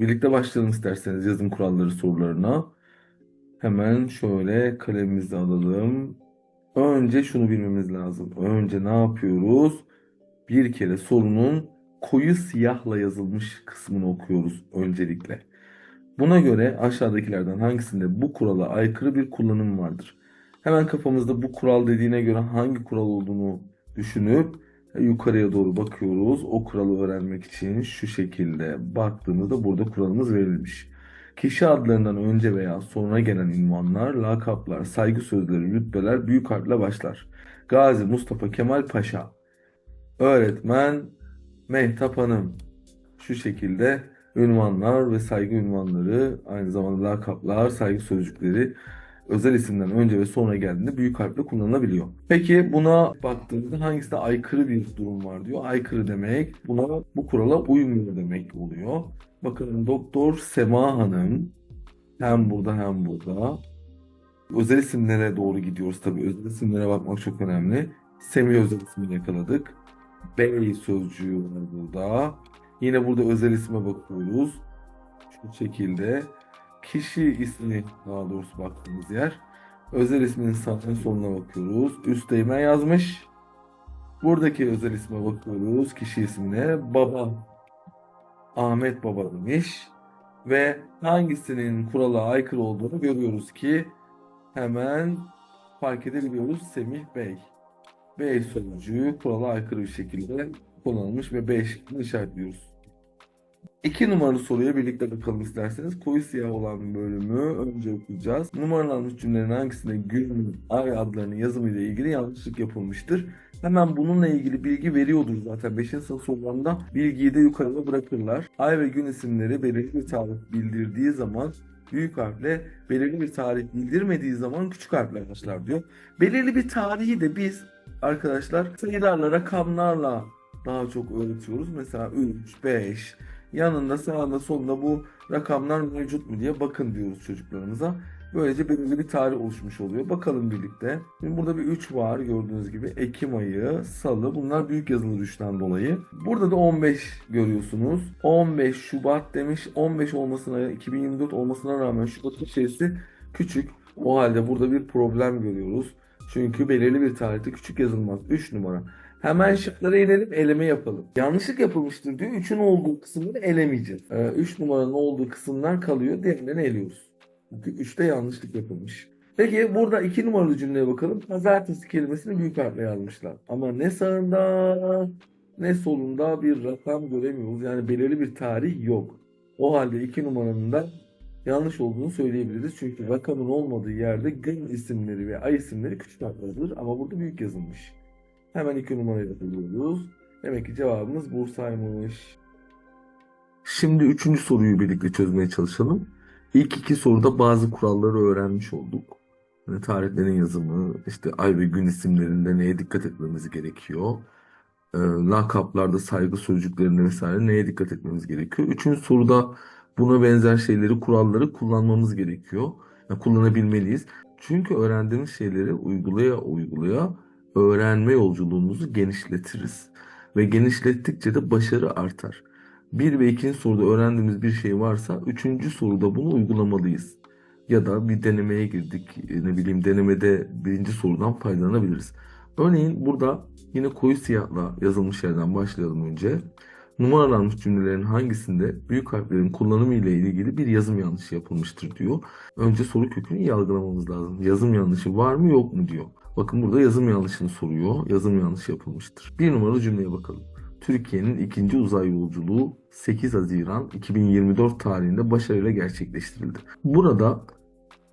Birlikte başlayalım isterseniz yazım kuralları sorularına. Hemen şöyle kalemimizi alalım. Önce şunu bilmemiz lazım. Önce ne yapıyoruz? Bir kere sorunun koyu siyahla yazılmış kısmını okuyoruz öncelikle. Buna göre aşağıdakilerden hangisinde bu kurala aykırı bir kullanım vardır? Hemen kafamızda bu kural dediğine göre hangi kural olduğunu düşünüp yukarıya doğru bakıyoruz. O kuralı öğrenmek için şu şekilde baktığımızda burada kuralımız verilmiş. Kişi adlarından önce veya sonra gelen ünvanlar, lakaplar, saygı sözleri, rütbeler büyük harfle başlar. Gazi Mustafa Kemal Paşa, öğretmen Mehtap Hanım. Şu şekilde ünvanlar ve saygı ünvanları, aynı zamanda lakaplar, saygı sözcükleri özel isimden önce ve sonra geldiğinde büyük harfle kullanılabiliyor. Peki buna baktığımızda hangisinde aykırı bir durum var diyor. Aykırı demek buna bu kurala uymuyor demek oluyor. Bakın Doktor Sema Hanım hem burada hem burada. Özel isimlere doğru gidiyoruz tabii. Özel isimlere bakmak çok önemli. Semih özel ismini yakaladık. Bey sözcüğü var burada. Yine burada özel isme bakıyoruz. Şu şekilde. Kişi ismi daha doğrusu baktığımız yer. Özel isminin sağ soluna bakıyoruz. Üsteğmen yazmış. Buradaki özel isme bakıyoruz. Kişi ismine baba. Ahmet Baba demiş. Ve hangisinin kurala aykırı olduğunu görüyoruz ki hemen fark edebiliyoruz. Semih Bey. Bey sözcüğü kurala aykırı bir şekilde kullanılmış ve B şeklinde işaretliyoruz. İki numaralı soruya birlikte bakalım isterseniz. Koyu siyah olan bölümü önce okuyacağız. Numaralanmış cümlelerin hangisinde gün, ay adlarının yazımı ile ilgili yanlışlık yapılmıştır? Hemen bununla ilgili bilgi veriyordur zaten. 5. sınıf sorularında bilgiyi de yukarıda bırakırlar. Ay ve gün isimleri belirli bir tarih bildirdiği zaman büyük harfle, belirli bir tarih bildirmediği zaman küçük harfle başlar diyor. Belirli bir tarihi de biz arkadaşlar sayılarla, rakamlarla daha çok öğretiyoruz. Mesela 3, 5, yanında sağında solunda bu rakamlar mevcut mu diye bakın diyoruz çocuklarımıza. Böylece belirli bir tarih oluşmuş oluyor. Bakalım birlikte. Şimdi burada bir 3 var gördüğünüz gibi. Ekim ayı, salı. Bunlar büyük yazılı 3'ten dolayı. Burada da 15 görüyorsunuz. 15 Şubat demiş. 15 olmasına, 2024 olmasına rağmen Şubat içerisi küçük. O halde burada bir problem görüyoruz. Çünkü belirli bir tarihte küçük yazılmaz. 3 numara. Hemen şıklara inelim eleme yapalım. Yanlışlık yapılmıştır diyor. 3'ün olduğu kısımları elemeyeceğiz. 3 numaranın olduğu kısımlar kalıyor. Diğerlerini eliyoruz. Çünkü 3'te yanlışlık yapılmış. Peki burada 2 numaralı cümleye bakalım. Pazartesi kelimesini büyük harfle yazmışlar. Ama ne sağında ne solunda bir rakam göremiyoruz. Yani belirli bir tarih yok. O halde 2 numaranın da yanlış olduğunu söyleyebiliriz. Çünkü rakamın olmadığı yerde gün isimleri ve ay isimleri küçük harfle yazılır. Ama burada büyük yazılmış. Hemen iki numarayı buluyoruz. Demek ki cevabımız Bursa'ymış. Şimdi üçüncü soruyu birlikte çözmeye çalışalım. İlk iki soruda bazı kuralları öğrenmiş olduk. Yani tarihlerin yazımı, işte ay ve gün isimlerinde neye dikkat etmemiz gerekiyor. Ee, lakaplarda saygı sözcüklerinde vesaire neye dikkat etmemiz gerekiyor. Üçüncü soruda buna benzer şeyleri, kuralları kullanmamız gerekiyor. Yani kullanabilmeliyiz. Çünkü öğrendiğimiz şeyleri uygulaya uygulaya öğrenme yolculuğumuzu genişletiriz. Ve genişlettikçe de başarı artar. Bir ve ikinci soruda öğrendiğimiz bir şey varsa üçüncü soruda bunu uygulamalıyız. Ya da bir denemeye girdik. Ne bileyim denemede birinci sorudan faydalanabiliriz. Örneğin burada yine koyu siyahla yazılmış yerden başlayalım önce. Numaralanmış cümlelerin hangisinde büyük harflerin kullanımı ile ilgili bir yazım yanlışı yapılmıştır diyor. Önce soru kökünü iyi algılamamız lazım. Yazım yanlışı var mı yok mu diyor. Bakın burada yazım yanlışını soruyor. Yazım yanlış yapılmıştır. Bir numaralı cümleye bakalım. Türkiye'nin ikinci uzay yolculuğu 8 Haziran 2024 tarihinde başarıyla gerçekleştirildi. Burada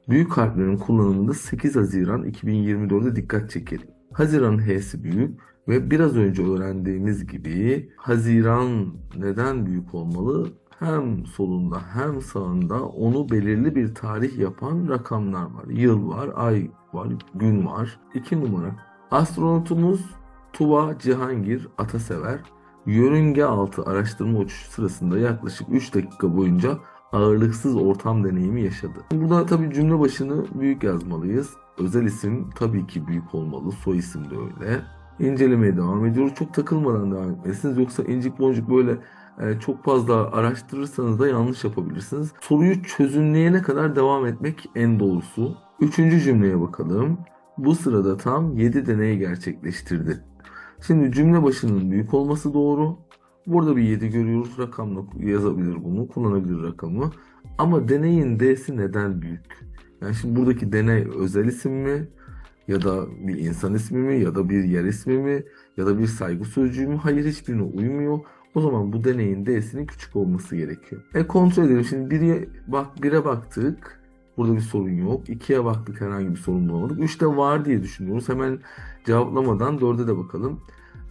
büyük harflerin kullanımında 8 Haziran 2024'de dikkat çekelim. Haziran'ın H'si büyük ve biraz önce öğrendiğimiz gibi Haziran neden büyük olmalı? Hem solunda hem sağında onu belirli bir tarih yapan rakamlar var. Yıl var, ay var, gün var. 2 numara. Astronotumuz Tuba Cihangir Atasever yörünge altı araştırma uçuşu sırasında yaklaşık 3 dakika boyunca ağırlıksız ortam deneyimi yaşadı. Burada tabii cümle başını büyük yazmalıyız. Özel isim tabii ki büyük olmalı. Soy isim de öyle. İncelemeye devam ediyoruz. Çok takılmadan devam etmelisiniz. Yoksa incik boncuk böyle e, çok fazla araştırırsanız da yanlış yapabilirsiniz. Soruyu çözümleyene kadar devam etmek en doğrusu. Üçüncü cümleye bakalım. Bu sırada tam 7 deney gerçekleştirdi. Şimdi cümle başının büyük olması doğru. Burada bir 7 görüyoruz. Rakamla yazabilir bunu. Kullanabilir rakamı. Ama deneyin D'si neden büyük? Yani şimdi buradaki deney özel isim mi? Ya da bir insan ismi mi? Ya da bir yer ismi mi? Ya da bir saygı sözcüğü mü? Hayır hiçbirine uymuyor. O zaman bu deneyin D'sinin küçük olması gerekiyor. E kontrol edelim. Şimdi 1'e bak 1'e baktık. Burada bir sorun yok. 2'ye baktık herhangi bir sorun bulamadık. 3'te var diye düşünüyoruz. Hemen cevaplamadan 4'e de bakalım.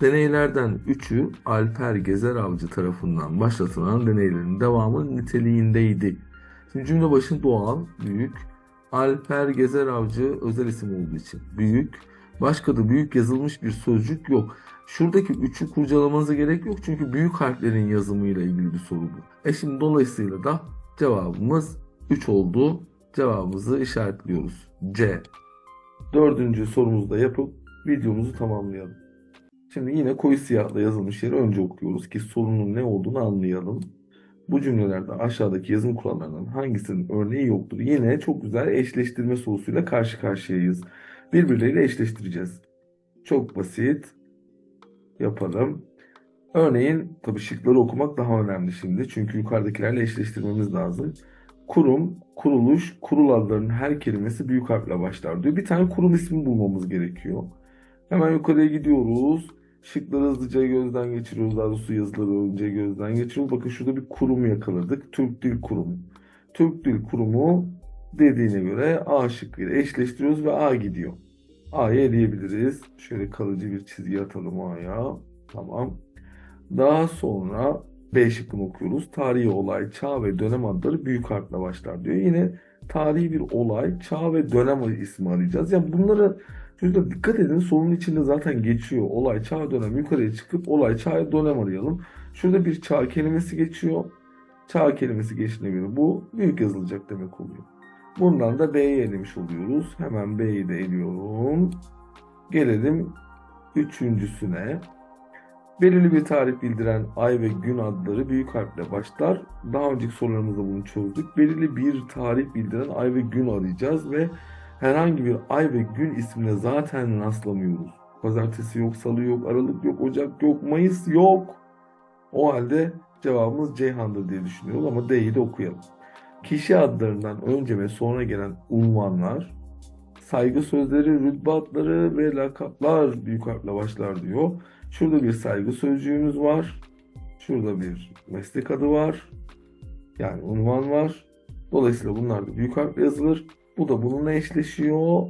Deneylerden 3'ü Alper Gezer Avcı tarafından başlatılan deneylerin devamı niteliğindeydi. Şimdi cümle başı doğal, büyük. Alper Gezer Avcı özel isim olduğu için büyük. Başka da büyük yazılmış bir sözcük yok. Şuradaki 3'ü kurcalamanıza gerek yok çünkü büyük harflerin yazımıyla ilgili bir soru bu. E şimdi dolayısıyla da cevabımız 3 oldu. Cevabımızı işaretliyoruz. C. Dördüncü sorumuzu da yapıp videomuzu tamamlayalım. Şimdi yine koyu siyahla yazılmış yeri önce okuyoruz ki sorunun ne olduğunu anlayalım. Bu cümlelerde aşağıdaki yazım kurallarından hangisinin örneği yoktur? Yine çok güzel eşleştirme sorusuyla karşı karşıyayız. Birbirleriyle eşleştireceğiz. Çok basit. Yapalım. Örneğin tabii şıkları okumak daha önemli şimdi. Çünkü yukarıdakilerle eşleştirmemiz lazım. Kurum, kuruluş, kurul adlarının her kelimesi büyük harfle başlar diyor. Bir tane kurum ismi bulmamız gerekiyor. Hemen yukarıya gidiyoruz. Şıkları hızlıca gözden geçiriyoruz. Daha doğrusu yazıları önce gözden geçiriyoruz. Bakın şurada bir kurum yakaladık. Türk Dil Kurumu. Türk Dil Kurumu dediğine göre A şıkkıyla eşleştiriyoruz ve A gidiyor. A'ya eleyebiliriz. Şöyle kalıcı bir çizgi atalım A'ya. Tamam. Daha sonra B şıkkını okuyoruz. Tarihi olay, çağ ve dönem adları büyük harfle başlar diyor. Yine tarihi bir olay, çağ ve dönem ismi arayacağız. Yani bunları Çocuklar dikkat edin sorunun içinde zaten geçiyor. Olay, çağ, dönem yukarıya çıkıp olay, çağ, dönem arayalım. Şurada bir çağ kelimesi geçiyor. Çağ kelimesi geçtiğine göre bu büyük yazılacak demek oluyor. Bundan da B'yi elemiş oluyoruz. Hemen B'yi de eliyorum. Gelelim üçüncüsüne. Belirli bir tarih bildiren ay ve gün adları büyük harfle başlar. Daha önceki sorularımızda bunu çözdük. Belirli bir tarih bildiren ay ve gün arayacağız ve herhangi bir ay ve gün ismine zaten rastlamıyoruz. Pazartesi yok, salı yok, aralık yok, ocak yok, mayıs yok. O halde cevabımız Ceyhan'dır diye düşünüyoruz ama D'yi de okuyalım. Kişi adlarından önce ve sonra gelen unvanlar, saygı sözleri, rütbe adları ve lakaplar büyük harfle başlar diyor. Şurada bir saygı sözcüğümüz var. Şurada bir meslek adı var. Yani unvan var. Dolayısıyla bunlar da büyük harfle yazılır. Bu da bununla eşleşiyor.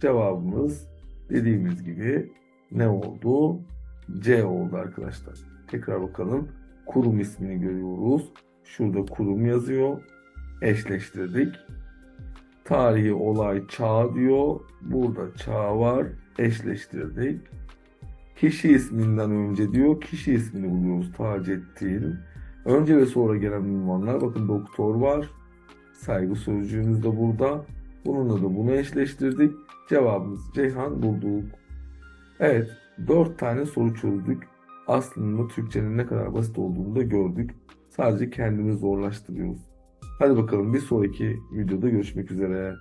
Cevabımız dediğimiz gibi ne oldu? C oldu arkadaşlar. Tekrar bakalım. Kurum ismini görüyoruz. Şurada kurum yazıyor. Eşleştirdik. Tarihi olay çağ diyor. Burada çağ var. Eşleştirdik. Kişi isminden önce diyor. Kişi ismini buluyoruz. Taceddin. Önce ve sonra gelen ünvanlar. Bakın doktor var. Saygı sözcüğümüz de burada. Bununla da bunu eşleştirdik. Cevabımız Ceyhan bulduk. Evet, 4 tane soru çözdük. Aslında Türkçenin ne kadar basit olduğunu da gördük. Sadece kendimizi zorlaştırıyoruz. Hadi bakalım bir sonraki videoda görüşmek üzere.